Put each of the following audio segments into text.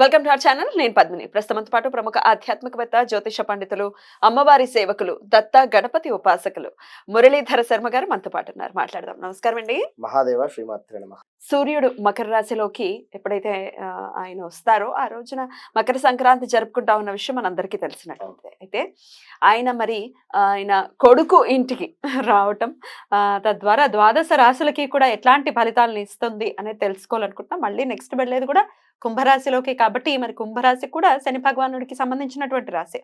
Welcome to our channel. నేను పద్మిని. ప్రస్తుతంతో పాటు ప్రముఖ ఆధ్యాత్మికవేత్త జ్యోతిష పండితులు అమ్మవారి సేవకులు దత్త గణపతి ఉపాసకులు మురళీధర శర్మ గారు మనతో పాటు ఉన్నారు. మాట్లాడదాం. నమస్కారం అండి. మహాదేవ శ్రీమాత్రే సూర్యుడు మకర రాశిలోకి ఎప్పుడైతే ఆయన వస్తారో ఆ రోజున మకర సంక్రాంతి జరుపుకుంటా ఉన్న విషయం మనందరికీ తెలిసినట్టు అయితే ఆయన మరి ఆయన కొడుకు ఇంటికి రావటం తద్వారా ద్వాదశ రాశులకి కూడా ఎట్లాంటి ఫలితాలను ఇస్తుంది అనేది తెలుసుకోవాలనుకుంటున్నాం. మళ్ళీ నెక్స్ట్ వెళ్ళేది కూడా కుంభరాశిలోకి కాబట్టి మరి కుంభరాశి కూడా శని భగవానుడికి సంబంధించినటువంటి రాశి.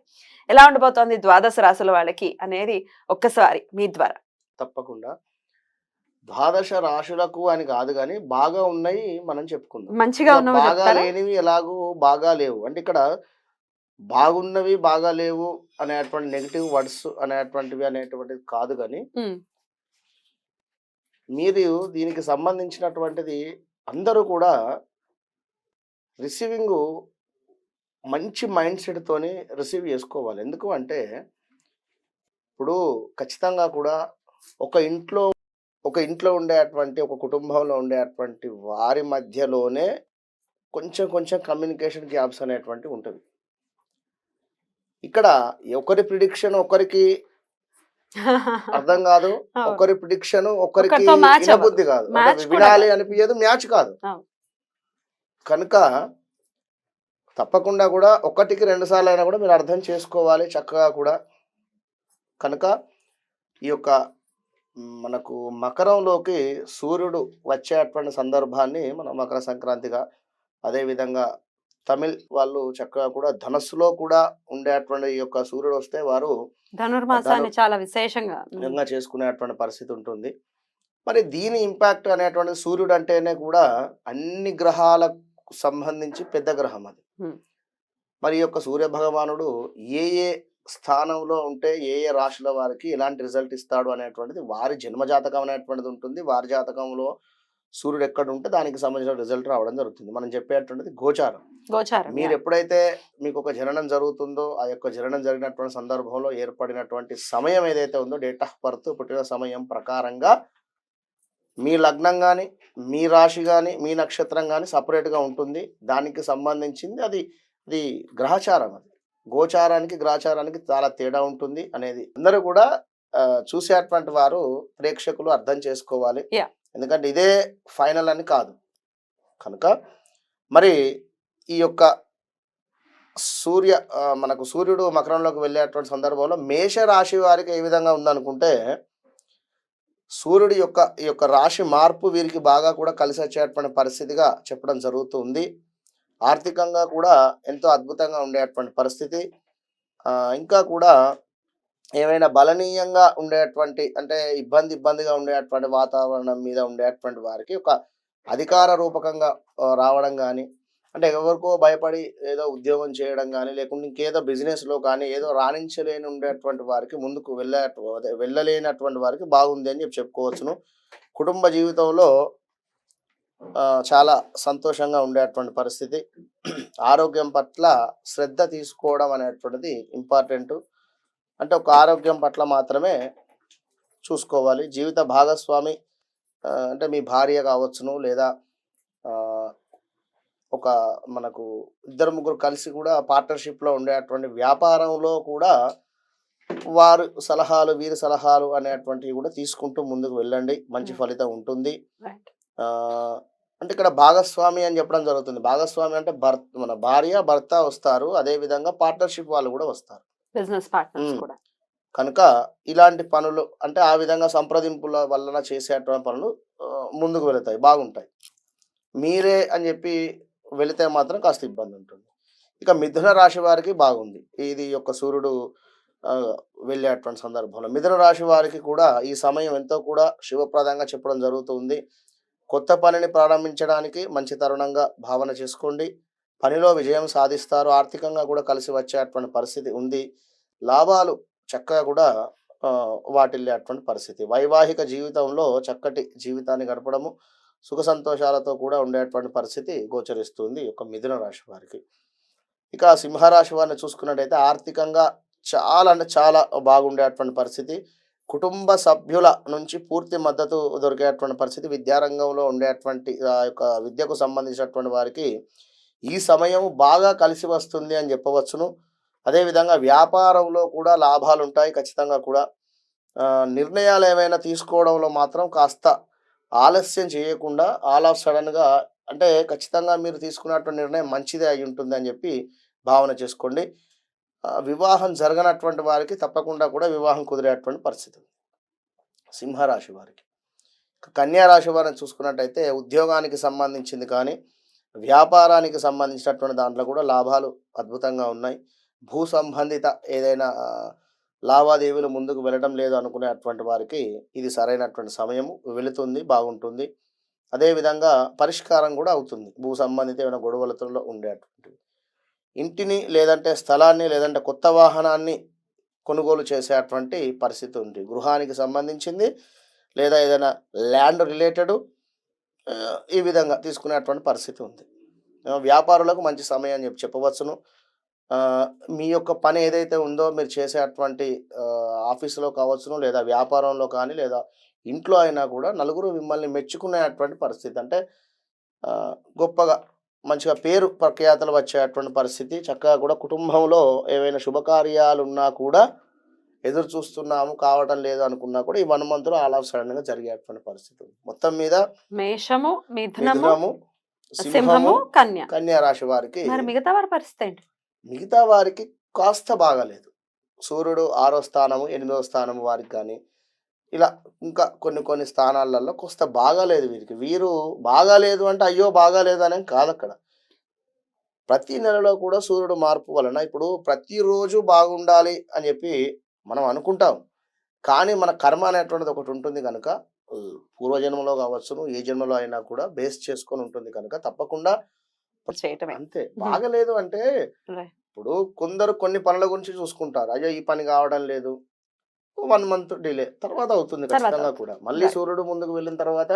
ఎలా ఉండబోతోంది ద్వాదశ రాశుల వాళ్ళకి అనేది ఒక్కసారి మీ ద్వారా. తప్పకుండా. ద్వాదశ రాశులకు అని కాదు కానీ బాగా ఉన్నాయి మనం చెప్పుకుందాం. మంచిగా ఇంకా ఉన్నవి బాగా చెప్తారా? లేనివి ఎలాగూ బాగా లేవు. అంటే ఇక్కడ బాగున్నవి బాగా లేవు అనేటువంటి నెగిటివ్ వర్డ్స్ అనేటువంటివి అనేటువంటిది కాదు కానీ ఉమ్, మీరు దీనికి సంబంధించినటువంటిది అందరూ కూడా రిసీవింగ్ మంచి మైండ్ సెట్తోని రిసీవ్ చేసుకోవాలి ఎందుకు అంటే ఇప్పుడు ఖచ్చితంగా కూడా ఒక ఇంట్లో ఒక ఇంట్లో ఉండేటువంటి ఒక కుటుంబంలో ఉండేటువంటి వారి మధ్యలోనే కొంచెం కొంచెం కమ్యూనికేషన్ గ్యాప్స్ అనేటువంటివి ఉంటుంది ఇక్కడ ఒకరి ప్రిడిక్షన్ ఒకరికి అర్థం కాదు. ఒకరి ప్రిడిక్షన్ ఒకరికి. వినబుద్ధి కాదు వినాలి. అనిపించదు మ్యాచ్ కాదు. కనుక తప్పకుండా కూడా ఒకటికి రెండు సార్లు అయినా కూడా మీరు అర్థం చేసుకోవాలి చక్కగా కూడా. కనుక ఈ యొక్క మనకు మకరంలోకి సూర్యుడు వచ్చేటువంటి సందర్భాన్ని మనం మకర సంక్రాంతిగా అదేవిధంగా తమిళ్ వాళ్ళు చక్కగా కూడా ధనస్సులో కూడా ఉండేటువంటి ఈ యొక్క సూర్యుడు వస్తే వారు ధనుర్మాసాన్ని చాలా విశేషంగా చేసుకునేటువంటి పరిస్థితి ఉంటుంది. మరి దీని ఇంపాక్ట్ అనేటువంటి సూర్యుడు అంటేనే కూడా అన్ని గ్రహాలకు సంబంధించి పెద్ద గ్రహం అది. మరి యొక్క సూర్య భగవానుడు ఏ ఏ స్థానంలో ఉంటే ఏ ఏ రాశుల వారికి ఎలాంటి రిజల్ట్ ఇస్తాడు అనేటువంటిది వారి జన్మ జాతకం అనేటువంటిది ఉంటుంది వారి జాతకంలో సూర్యుడు ఎక్కడ ఉంటే దానికి సంబంధించిన రిజల్ట్ రావడం జరుగుతుంది మనం చెప్పేటువంటిది గోచారం గోచారం మీరు. ఎప్పుడైతే మీకు ఒక జననం జరుగుతుందో ఆ యొక్క జననం జరిగినటువంటి సందర్భంలో ఏర్పడినటువంటి సమయం ఏదైతే ఉందో డేట్ ఆఫ్ బర్త్ పుట్టిన సమయం ప్రకారంగా మీ లగ్నం కానీ మీ రాశి కానీ మీ నక్షత్రం కానీ సపరేట్గా ఉంటుంది. దానికి సంబంధించింది అది అది గ్రహచారం అది. గోచారానికి గ్రహచారానికి చాలా తేడా ఉంటుంది అనేది. అందరూ కూడా చూసేటువంటి వారు ప్రేక్షకులు అర్థం చేసుకోవాలి. ఎందుకంటే ఇదే ఫైనల్ అని కాదు. కనుక మరి ఈ యొక్క సూర్య మనకు సూర్యుడు మకరంలోకి వెళ్ళేటువంటి సందర్భంలో మేష రాశి వారికి ఏ విధంగా ఉందనుకుంటే సూర్యుడి యొక్క ఈ యొక్క రాశి మార్పు వీరికి బాగా కూడా కలిసి వచ్చేటువంటి పరిస్థితిగా చెప్పడం జరుగుతుంది. ఆర్థికంగా కూడా ఎంతో అద్భుతంగా ఉండేటువంటి పరిస్థితి. ఇంకా కూడా ఏమైనా బలనీయంగా ఉండేటువంటి అంటే ఇబ్బంది ఇబ్బందిగా ఉండేటువంటి వాతావరణం మీద ఉండేటువంటి వారికి ఒక అధికార రూపకంగా రావడం కానీ అంటే ఎవరికో భయపడి ఏదో ఉద్యోగం చేయడం కానీ లేకుంటే ఇంకేదో బిజినెస్లో కానీ ఏదో రాణించలేని ఉండేటువంటి వారికి ముందుకు వెళ్ళే అదే వెళ్ళలేనటువంటి వారికి బాగుంది అని చెప్పి చెప్పుకోవచ్చును. కుటుంబ జీవితంలో చాలా సంతోషంగా ఉండేటువంటి పరిస్థితి. ఆరోగ్యం పట్ల శ్రద్ధ తీసుకోవడం అనేటువంటిది ఇంపార్టెంట్. అంటే ఒక ఆరోగ్యం పట్ల మాత్రమే చూసుకోవాలి. జీవిత భాగస్వామి అంటే మీ భార్య కావచ్చును లేదా ఒక మనకు ఇద్దరు ముగ్గురు కలిసి కూడా పార్ట్నర్షిప్లో ఉండేటువంటి వ్యాపారంలో కూడా వారు సలహాలు వీరి సలహాలు అనేటువంటివి కూడా తీసుకుంటూ ముందుకు వెళ్ళండి. మంచి Hmm. ఫలితం ఉంటుంది. అంటే ఇక్కడ భాగస్వామి అని చెప్పడం జరుగుతుంది. భాగస్వామి అంటే భర్త మన భార్య భర్త వస్తారు. అదే విధంగా పార్ట్నర్షిప్ వాళ్ళు కూడా వస్తారు. బిజినెస్. కూడా. కనుక ఇలాంటి పనులు అంటే ఆ విధంగా సంప్రదింపుల వలన చేసేటువంటి పనులు ముందుకు వెళతాయి. బాగుంటాయి. మీరే అని చెప్పి వెళితే మాత్రం కాస్త ఇబ్బంది ఉంటుంది. ఇక మిథున రాశి వారికి బాగుంది. ఇది యొక్క సూర్యుడు వెళ్ళేటువంటి సందర్భంలో. మిథున రాశి వారికి కూడా ఈ సమయం ఎంతో కూడా శివప్రదంగా చెప్పడం జరుగుతుంది. కొత్త పనిని ప్రారంభించడానికి మంచి తరుణంగా భావన చేసుకోండి. పనిలో విజయం సాధిస్తారు. ఆర్థికంగా కూడా కలిసి వచ్చేటువంటి పరిస్థితి ఉంది. లాభాలు చక్కగా కూడా వాటిల్లేటువంటి పరిస్థితి. వైవాహిక జీవితంలో చక్కటి జీవితాన్ని గడపడము సుఖ సంతోషాలతో కూడా ఉండేటువంటి పరిస్థితి గోచరిస్తుంది ఒక మిథున రాశి వారికి. ఇక సింహరాశి వారిని చూసుకున్నట్టయితే ఆర్థికంగా చాలా అంటే చాలా బాగుండేటువంటి పరిస్థితి. కుటుంబ సభ్యుల నుంచి పూర్తి మద్దతు దొరికేటువంటి పరిస్థితి. విద్యారంగంలో ఉండేటువంటి ఆ యొక్క విద్యకు సంబంధించినటువంటి వారికి ఈ సమయం బాగా కలిసి వస్తుంది అని చెప్పవచ్చును. అదేవిధంగా వ్యాపారంలో కూడా లాభాలు ఉంటాయి ఖచ్చితంగా కూడా. నిర్ణయాలు ఏమైనా తీసుకోవడంలో మాత్రం కాస్త ఆలస్యం చేయకుండా ఆల్ ఆఫ్ సడన్గా అంటే ఖచ్చితంగా మీరు తీసుకున్నటువంటి నిర్ణయం మంచిదే అయి ఉంటుంది అని చెప్పి భావన చేసుకోండి. వివాహం జరగనటువంటి వారికి తప్పకుండా కూడా వివాహం కుదిరేటువంటి పరిస్థితి ఉంది. సింహరాశి వారికి. కన్యారాశి కన్యా రాశి వారిని చూసుకున్నట్టయితే ఉద్యోగానికి సంబంధించింది కానీ వ్యాపారానికి సంబంధించినటువంటి దాంట్లో కూడా లాభాలు అద్భుతంగా ఉన్నాయి. భూ సంబంధిత ఏదైనా లావాదేవీలు ముందుకు వెళ్ళడం లేదు అనుకునేటువంటి వారికి ఇది సరైనటువంటి సమయము వెళుతుంది బాగుంటుంది. అదేవిధంగా పరిష్కారం కూడా అవుతుంది. భూ సంబంధిత ఏమైనా గొడవలతో ఉండేటువంటివి ఇంటిని లేదంటే స్థలాన్ని లేదంటే కొత్త వాహనాన్ని కొనుగోలు చేసేటువంటి పరిస్థితి ఉంది. గృహానికి సంబంధించింది లేదా ఏదైనా ల్యాండ్ రిలేటెడ్ ఈ విధంగా తీసుకునేటువంటి పరిస్థితి ఉంది. వ్యాపారులకు మంచి సమయం అని చెప్పి చెప్పవచ్చును. మీ యొక్క పని ఏదైతే ఉందో మీరు చేసేటువంటి ఆఫీసులో కావచ్చును లేదా వ్యాపారంలో కానీ లేదా ఇంట్లో అయినా కూడా నలుగురు మిమ్మల్ని మెచ్చుకునేటువంటి పరిస్థితి. అంటే గొప్పగా మంచిగా పేరు ప్రఖ్యాతలు వచ్చేటువంటి పరిస్థితి. చక్కగా కూడా కుటుంబంలో ఏవైనా శుభకార్యాలు ఉన్నా కూడా ఎదురు చూస్తున్నాము కావటం లేదు అనుకున్నా కూడా ఈ వన్ మంత్లో ఆల్ ఆఫ్ సడన్గా జరిగేటువంటి పరిస్థితి ఉంది. మొత్తం మీద మేషము మిథునము సింహము సింహము కన్య. కన్యా రాశి వారికి మరి మిగతా వారి పరిస్థితి ఏంటి? మిగతా వారికి కాస్త బాగాలేదు. సూర్యుడు ఆరో స్థానము ఎనిమిదో స్థానము వారికి కానీ ఇలా ఇంకా కొన్ని కొన్ని స్థానాలలో కాస్త బాగాలేదు వీరికి. వీరు బాగాలేదు అంటే అయ్యో బాగాలేదు అని కాదు అక్కడ. ప్రతి నెలలో కూడా సూర్యుడు మార్పు వలన ఇప్పుడు ప్రతిరోజు బాగుండాలి అని చెప్పి మనం అనుకుంటాం. కానీ మన కర్మ అనేటువంటిది ఒకటి ఉంటుంది కనుక పూర్వజన్మలో కావచ్చును ఏ జన్మలో అయినా కూడా బేస్ చేసుకొని ఉంటుంది కనుక తప్పకుండా చేయటమే. అంతే. బాగలేదు అంటే. ఇప్పుడు కొందరు కొన్ని పనుల గురించి చూసుకుంటారు. అయ్యో! ఈ పని కావడం లేదు. One month delay. తర్వాత అవుతుంది ఖచ్చితంగా కూడా. మళ్ళీ. సూర్యుడు ముందుకు వెళ్ళిన తర్వాత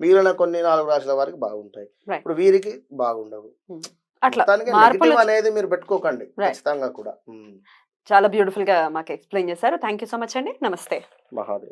మిగిలిన కొన్ని నాలుగు రాశుల వారికి బాగుంటాయి. ఇప్పుడు వీరికి బాగుండవు. అట్లా నెగిటివ్ అనేది మీరు పెట్టుకోకండి. ఖచ్చితంగా కూడా. చాలా బ్యూటిఫుల్గా మాకు ఎక్స్ప్లెయిన్ చేశారు. థ్యాంక్ యూ సో మచ్ అండి. నమస్తే. మహాదేవ్.